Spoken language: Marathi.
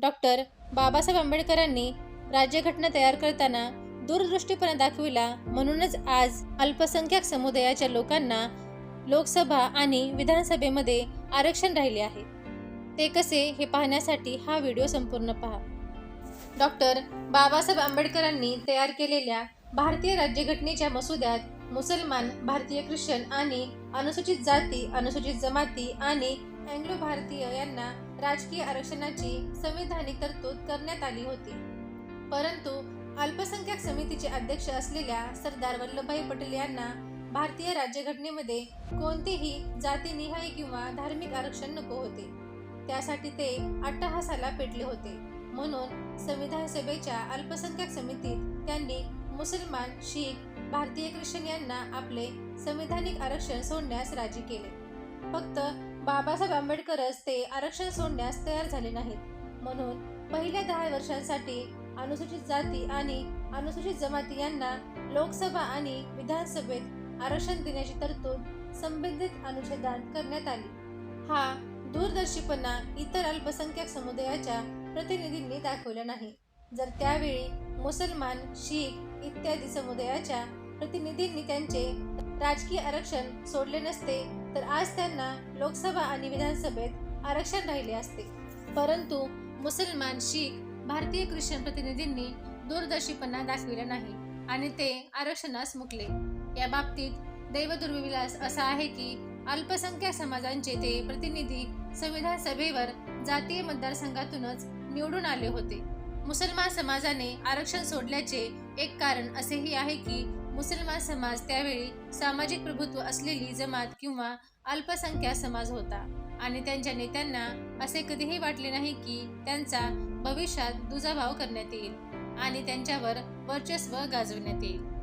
डॉक्टर बाबासाहेब आंबेडकरांनी राज्यघटना तयार करताना दूरदृष्टीपणा दाखविला म्हणूनच आज अल्पसंख्याक समुदायाच्या लोकांना लोकसभा आणि विधानसभेमध्ये आरक्षण राहिले आहे. ते कसे हे पाहण्यासाठी हा व्हिडिओ संपूर्ण पहा. डॉक्टर बाबासाहेब आंबेडकरांनी तयार केलेल्या भारतीय राज्यघटनेच्या मसुद्यात मुसलमान भारतीय ख्रिश्चन आणि अनुसूचित जाती अनुसूचित जमाती आणि अँग्लो भारतीय यांना राजकीय आरक्षणाची संविधानिक तरतूद करण्यात आली होती. परंतु अल्पसंख्याक समितीचे अध्यक्ष असलेल्या सरदार वल्लभभाई पटेल यांना भारतीय राज्यघटनेमध्ये कोणतेही जातीनिहाय किंवा धार्मिक आरक्षण नको होते. त्यासाठी ते अट्टहासाला पेटले होते. म्हणून संविधान सभेच्या अल्पसंख्याक समितीत त्यांनी मुसलमान शीख भारतीय ख्रिश्चन यांना आपले संविधानिक आरक्षण सोडण्यास राजी केले. फक्त बाबासाहेब आंबेडकरच ते आरक्षण सोडण्यास तयार झाले नाहीत. म्हणून पहिल्या दहा वर्षांसाठी अनुसूचित जाती आणि अनुसूचित जमाती यांना लोकसभा आणि विधानसभेत आरक्षण देण्याची तरतूद संबंधित अनुच्छेदात करण्यात आली. हा दूरदर्शीपणा इतर अल्पसंख्याक समुदायाच्या प्रतिनिधींनी दाखवला नाही. जर त्यावेळी मुसलमान शीख इत्यादी समुदायाच्या प्रतिनिधींनी त्यांचे राजकीय आरक्षण सोडले नसते तर आज त्यांना लोकसभा आणि विधानसभेत आरक्षण राहिले असते. परंतु मुसलमान शीख भारतीय ख्रिश्चन प्रतिनिधींनी दूरदर्शीपणा दाखविला नाही आणि ते आरक्षणास मुकले. या बाबतीत दैवदुर्विलास असा आहे की अल्पसंख्याक समाजांचे ते प्रतिनिधी संविधान सभेवर जातीय मतदारसंघातूनच निवडून आले होते. मुसलमान समाजाने आरक्षण सोडल्याचे एक कारण असेही आहे की मुसलमान समाज त्यावेळी सामाजिक प्रभुत्व असलेली जमात किंवा अल्पसंख्या समाज होता. आणि त्यांच्या नेत्यांना असे कधीही वाटले नाही की त्यांचा भविष्यात दुजाभाव करण्यात येईल आणि त्यांच्यावर वर्चस्व गाजवण्यात येईल.